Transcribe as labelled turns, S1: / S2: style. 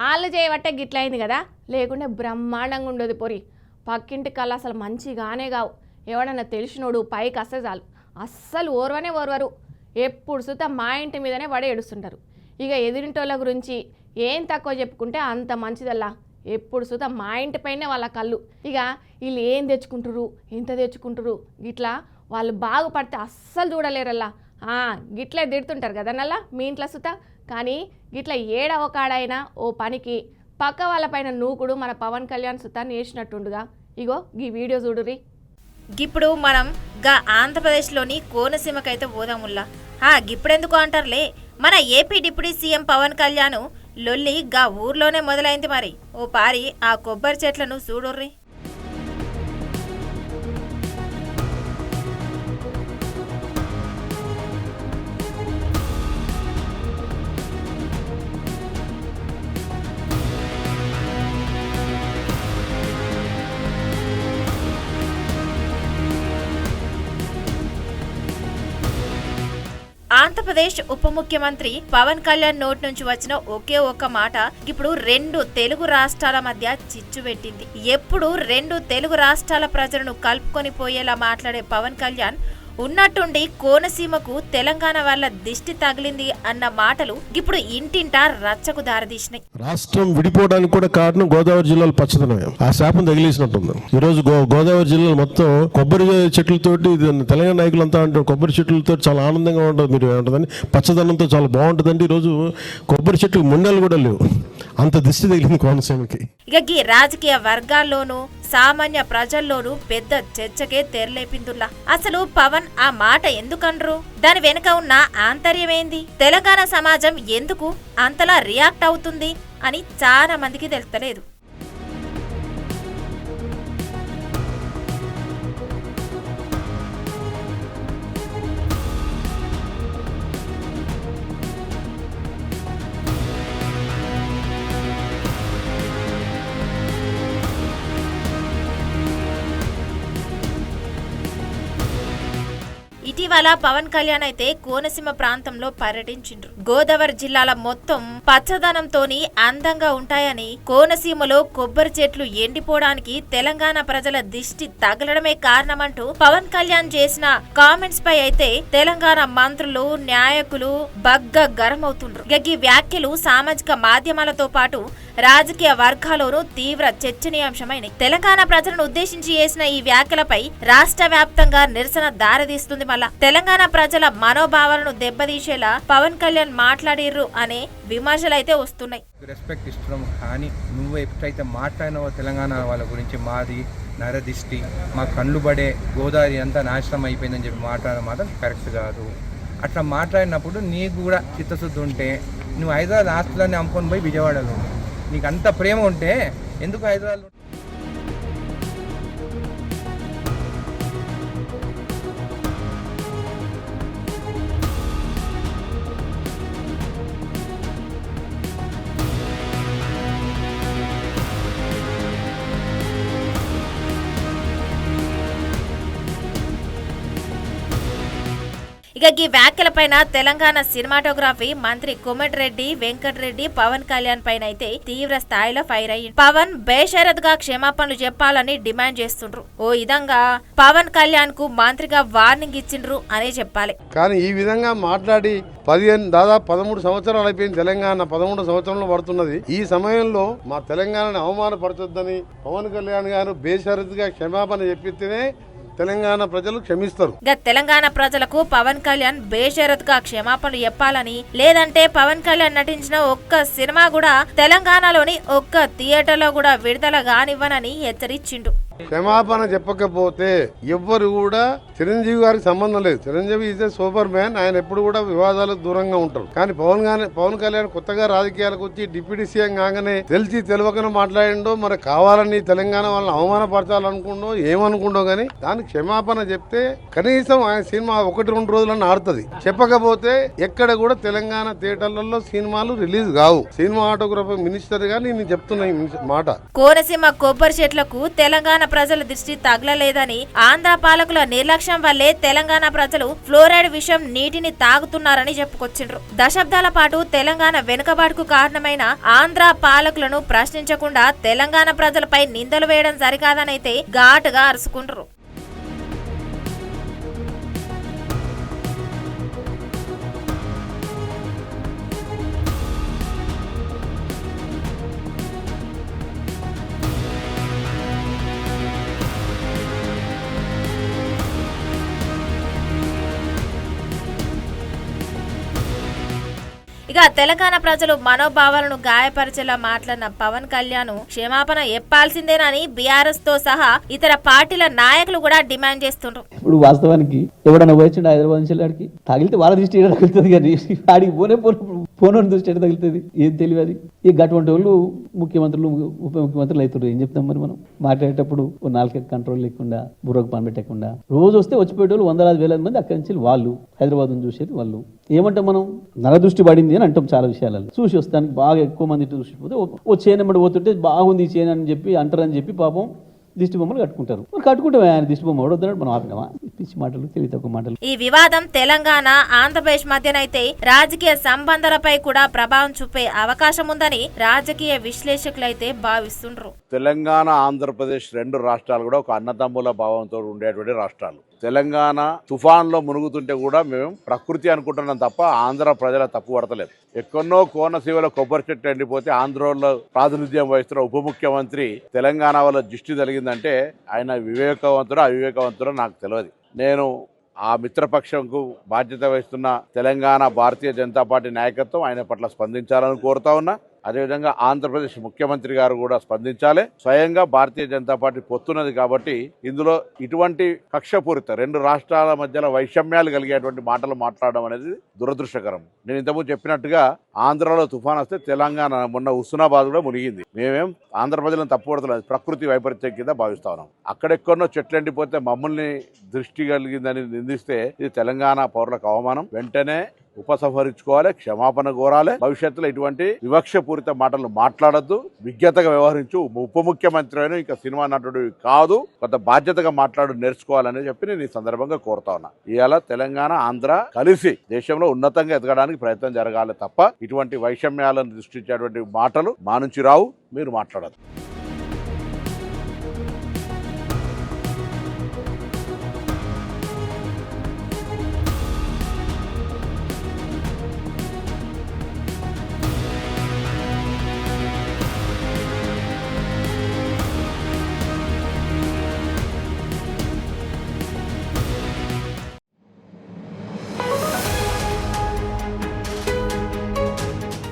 S1: వాళ్ళు చేయబట్టే గిట్లయింది కదా. లేకుంటే బ్రహ్మాండంగా ఉండదు పొరి. పక్కింటి కళ్ళు అసలు మంచిగానే కావు. ఎవడన్నా తెలిసినోడు పైకి వస్తే చాలు. అస్సలు ఓర్వనే ఓర్వరు. ఎప్పుడు సుత మా ఇంటి మీదనే పడి ఏడుస్తుంటారు. ఇక ఎదిరింటోళ్ళ గురించి ఏం తక్కువ చెప్పుకుంటే అంత మంచిదల్లా. ఎప్పుడు సుత మా ఇంటి పైనే వాళ్ళ కళ్ళు. ఇక వీళ్ళు ఏం తెచ్చుకుంటారు ఎంత తెచ్చుకుంటారు ఇట్లా వాళ్ళు బాగుపడితే అస్సలు చూడలేరల్లా. గిట్లే తిడుతుంటారు కదా నల్లా మీ ఇంట్లో సుత? కానీ గిట్లా ఏడ ఒకడైనా ఓ పనికి పక్క వాళ్ళ పైన నూకుడు మన పవన్ కళ్యాణ్ సుతాన్ని వేసినట్టుండుగా ఇగో ఈ వీడియో చూడురి
S2: ఇప్పుడు మనం గా ఆంధ్రప్రదేశ్లోని కోనసీమకైతే పోదాముల్లా ఆ గిప్పుడెందుకు అంటారులే? మన AP deputy CM Pawan Kalyan లొల్లి గా ఊర్లోనే మొదలైంది మరి. ఓ పారి ఆ కొబ్బరి చెట్లను చూడుర్రి. ఆంధ్రప్రదేశ్ ఉప ముఖ్యమంత్రి పవన్ కళ్యాణ్ నోటి నుంచి వచ్చిన ఒకే ఒక్క మాట. ఇప్పుడు రెండు తెలుగు రాష్ట్రాల మధ్య చిచ్చు పెట్టింది. ఎప్పుడు రెండు తెలుగు రాష్ట్రాల ప్రజలను కలుపుకొని పోయేలా మాట్లాడే పవన్ కళ్యాణ్ ఉన్నట్టుండి కోనసీమకు తెలంగాణ వాళ్ళ దిష్టి తగిలింది అన్న మాటలు ఇప్పుడు ఇంటింటా రచ్చకు దారితీసినాయి.
S3: రాష్ట్రం విడిపోవడానికి కూడా కారణం గోదావరి జిల్లాలో పచ్చదనమే. ఆ శాపం తగిలేసినట్టుంది. ఈ రోజు గో గోదావరి జిల్లాలో మొత్తం కొబ్బరి చెట్లతోటి తెలంగాణ తెలంగాణ నాయకులంతా అంటారు కొబ్బరి చెట్లతో చాలా ఆనందంగా ఉంటుంది మీరు ఏమంటుందని పచ్చదనంతో చాలా బాగుంటుందండి. ఈరోజు కొబ్బరి చెట్లు ముండలు కూడా లేవు. అంత దిష్టి తగిలింది కోనసీమకి.
S2: ఇక గీ రాజకీయ వర్గాల్లోనూ సామాన్య ప్రజల్లోనూ పెద్ద చర్చకే తెరలేపిందుల్లా. అసలు పవన్ ఆ మాట ఎందుకనరు? దాని వెనుక ఉన్న ఆంతర్యమేంది? తెలంగాణ సమాజం ఎందుకు అంతలా రియాక్ట్ అవుతుంది అని చాలా మందికి తెలుస్తలేదు. ఇటీవల పవన్ కళ్యాణ్ అయితే కోనసీమ ప్రాంతంలో పర్యటించిండ్రు. గోదావరి జిల్లాల మొత్తం పచ్చదనంతోని అందంగా ఉంటాయని కోనసీమలో కొబ్బరి చెట్లు ఎండిపోవడానికి తెలంగాణ ప్రజల దిష్టి తగలడమే కారణమంటూ పవన్ కళ్యాణ్ చేసిన కామెంట్స్ పై అయితే తెలంగాణ మంత్రులు న్యాయకులు బగ్గ గరమవుతుండ్రు. ఇక ఈ వ్యాఖ్యలు సామాజిక మాధ్యమాలతో పాటు రాజకీయ వర్గాల్లోనూ తీవ్ర చర్చనీయాంశమైనవి తెలంగాణ ప్రజలను ఉద్దేశించి చేసిన ఈ వ్యాఖ్యలపై రాష్ట్ర వ్యాప్తంగా నిరసన దారితీస్తుంది మళ్ళా. తెలంగాణ ప్రజల మనోభావాలను దెబ్బతీసేలా పవన్ కళ్యాణ్ మాట్లాడిర్రు అనే విమర్శలు అయితే వస్తున్నాయి
S4: రెస్పెక్ట్ ఇస్తున్నాం కానీ నువ్వు ఎప్పుడైతే మాట్లాడినావో తెలంగాణ వాళ్ళ గురించి మాది నరదిష్టి మా కళ్ళు పడే గోదావరి అంతా నాశనం అయిపోయిందని చెప్పి మాట్లాడడం మాత్రం కరెక్ట్ కాదు. అట్లా మాట్లాడినప్పుడు నీకు కూడా చిత్తశుద్ధి ఉంటే నువ్వు హైదరాబాద్ ఆస్తులన్నీ అమ్ముకొని పోయి విజయవాడలో నీకు అంత ప్రేమ ఉంటే ఎందుకు హైదరాబాద్
S2: ఇక ఈ వ్యాఖ్యలపైన తెలంగాణ సినిమాటోగ్రఫీ మంత్రి కోమటిరెడ్డి వెంకటరెడ్డి పవన్ కళ్యాణ్ పైన అయితే తీవ్ర స్థాయిలో ఫైర్ అయ్యింది పవన్ బేషరత్గా క్షమాపణలు చెప్పాలని డిమాండ్ చేస్తుండ్రు. ఓ విధంగా పవన్ కళ్యాణ్కు మంత్రిగా వార్నింగ్ ఇచ్చిండ్రు అనే చెప్పాలి.
S5: కానీ ఈ విధంగా మాట్లాడి పదిహేను దాదాపు పదమూడు సంవత్సరాలు అయిపోయింది తెలంగాణ పదమూడు సంవత్సరంలో పడుతున్నది. ఈ సమయంలో మా తెలంగాణను అవమానపరచొద్దని పవన్ కళ్యాణ్ గారు బేషరతుగా క్షమాపణ చెప్పితేనే తెలంగాణ ప్రజలు క్షమిస్తారు.
S2: తెలంగాణ ప్రజలకు పవన్ కళ్యాణ్ బేషరత్గా క్షమాపణలు చెప్పాలని లేదంటే పవన్ కళ్యాణ్ నటించిన ఒక్క సినిమా కూడా తెలంగాణలోని ఒక్క థియేటర్లో కూడా విడుదల కానివ్వనని హెచ్చరించిండు.
S5: క్షమాపణ చెప్పకపోతే ఎవ్వరు కూడా చిరంజీవి గారికి సంబంధం లేదు. Chiranjeevi is a superman ఆయన ఎప్పుడు కూడా వివాదాలకు దూరంగా ఉంటారు. కానీ పవన్ పవన్ కళ్యాణ్ కొత్తగా రాజకీయాలకు వచ్చి డిప్యూటీ సీఎం కాగానే తెలిసి తెలియకనే మాట్లాడిండో మరి కావాలని తెలంగాణ వాళ్ళని అవమానపరచాలనుకుండో ఏమనుకుండో కానీ దానికి క్షమాపణ చెప్తే కనీసం ఆయన సినిమా ఒకటి రెండు రోజులన్నా ఆడుతుంది. చెప్పకపోతే ఎక్కడ కూడా తెలంగాణ థియేటర్లలో సినిమాలు రిలీజ్ కావు. సినిమా ఆటోగ్రఫీ మినిస్టర్గా నేను చెప్తున్నా మాట.
S2: కోనసీమ కొబ్బరి చెట్లకు తెలంగాణ ప్రజల దృష్టి తగలలేదని ఆంధ్ర పాలకుల నిర్లక్ష్యం వల్లే తెలంగాణ ప్రజలు ఫ్లోరైడ్ విషం నీటిని తాగుతున్నారని చెప్పుకొచ్చిండ్రు. దశాబ్దాల పాటు తెలంగాణ వెనుకబాటుకు కారణమైన ఆంధ్ర పాలకులను ప్రశ్నించకుండా తెలంగాణ ప్రజలపై నిందలు వేయడం సరికాదనైతే ఘాటుగా అరుచుకుంటారు ఇక తెలంగాణ ప్రజలు మనోభావాలను గాయపరిచేలా మాట్లాడిన పవన్ కళ్యాణ్ క్షమాపణ చెప్పాల్సిందేనని బీఆర్ఎస్తో సహా ఇతర పార్టీల నాయకులు కూడా డిమాండ్ చేస్తుండ్రు.
S6: ఇప్పుడు వాస్తవానికి ఎవడన్నా వచ్చిండు హైదరాబాద్ నుంచి తగిలితే వాళ్ళ దృష్టి తగులుతుంది కానీ ఆడికి పోనే పోను ఫోన్ దృష్టి ఎక్కడ తగులుతుంది. ఏం తెలియదు ఈ అటువంటి వాళ్ళు ముఖ్యమంత్రులు ఉప ముఖ్యమంత్రులు అవుతారు ఏం చెప్తాం మరి మనం? మాట్లాడేటప్పుడు ఓ నాలుగు కంట్రోల్ లేకుండా బుర్రకు పని పెట్టకుండా. రోజు వస్తే వచ్చిపోయేటోళ్ళు వందలాది వేల మంది అక్కడి నుంచి వాళ్ళు హైదరాబాద్ చూసేది వాళ్ళు. ఏమంటాం మనం? నరదృష్టి పడింది అని అంటాం చాలా విషయాలలో. చూసి వస్తానికి బాగా ఎక్కువ మంది దృష్టి పోతే ఓ- ఓ చేను పోతుంటే బాగుంది ఈ చేను అని చెప్పి అంటారని చెప్పి పాపం దిష్టి బొమ్మలు కట్టుకుంటారు. కట్టుకుంటాం ఆయన దిష్టి బొమ్మ మనం ఆపినామా పిచ్చి మాటలు తెలివి తక్కువ మాటలు.
S2: ఈ వివాదం తెలంగాణ ఆంధ్రప్రదేశ్ మధ్యనైతే రాజకీయ సంబంధాలపై కూడా ప్రభావం చూపే అవకాశం ఉందని రాజకీయ విశ్లేషకులైతే భావిస్తుండ్రు.
S7: తెలంగాణ ఆంధ్రప్రదేశ్ రెండు రాష్ట్రాలు కూడా ఒక అన్నదమ్ముల భావంతో ఉండేటువంటి రాష్ట్రాలు. తెలంగాణ తుఫాన్లో మునుగుతుంటే కూడా మేము ప్రకృతి అనుకుంటున్నాం తప్ప ఆంధ్ర ప్రజల తప్పు పడతలేదు. ఎక్కడో కోనసీమలో కొబ్బరి చెట్టు ఎండిపోతే ఆంధ్రలో ప్రాతినిధ్యం వహిస్తున్న ఉప ముఖ్యమంత్రి తెలంగాణ వల్ల దృష్టి కలిగిందంటే ఆయన వివేకవంతుడు అవివేకవంతుడో నాకు తెలియదు నేను ఆ మిత్రపక్షంకు బాధ్యత వహిస్తున్న తెలంగాణ భారతీయ జనతా పార్టీ నాయకత్వం ఆయన పట్ల స్పందించాలని కోరుతా ఉన్నా. అదేవిధంగా ఆంధ్రప్రదేశ్ ముఖ్యమంత్రి గారు కూడా స్పందించాలి. స్వయంగా భారతీయ జనతా పార్టీ పొత్తున్నది కాబట్టి ఇందులో ఇటువంటి కక్షపూరిత రెండు రాష్ట్రాల మధ్యలో వైషమ్యాలు కలిగేటువంటి మాటలు మాట్లాడడం అనేది దురదృష్టకరం. నేను ఇంతకుముందు చెప్పినట్టుగా ఆంధ్రాలో తుఫాన్ వస్తే తెలంగాణ మొన్న హుస్నాబాద్ కూడా మునిగింది. మేమేం ఆంధ్ర ప్రజలను తప్పుపడతలేదు. ప్రకృతి వైపరీత్యం కింద భావిస్తా ఉన్నాం. అక్కడెక్కడో చెట్లు ఎండిపోతే మమ్మల్ని దృష్టి కలిగిందని నిందిస్తే ఇది తెలంగాణ పౌరులకు అవమానం. వెంటనే ఉపసంహరించుకోవాలి క్షమాపణ కోరాలి. భవిష్యత్తులో ఇటువంటి వివక్షపూరిత మాటలు మాట్లాడద్దు. విజ్ఞతగా వ్యవహరించు. ఉప ముఖ్యమంత్రి అయినా ఇంకా సినిమా నటుడు కాదు. కొంత బాధ్యతగా మాట్లాడు నేర్చుకోవాలని చెప్పి నేను ఈ సందర్భంగా కోరుతా ఉన్నా. ఇవాళ తెలంగాణ ఆంధ్ర కలిసి దేశంలో ఉన్నతంగా ఎదగడానికి ప్రయత్నం జరగాలి తప్ప ఇటువంటి వైషమ్యాలను దృష్టించేటువంటి మాటలు మా నుంచి రావు మీరు మాట్లాడదు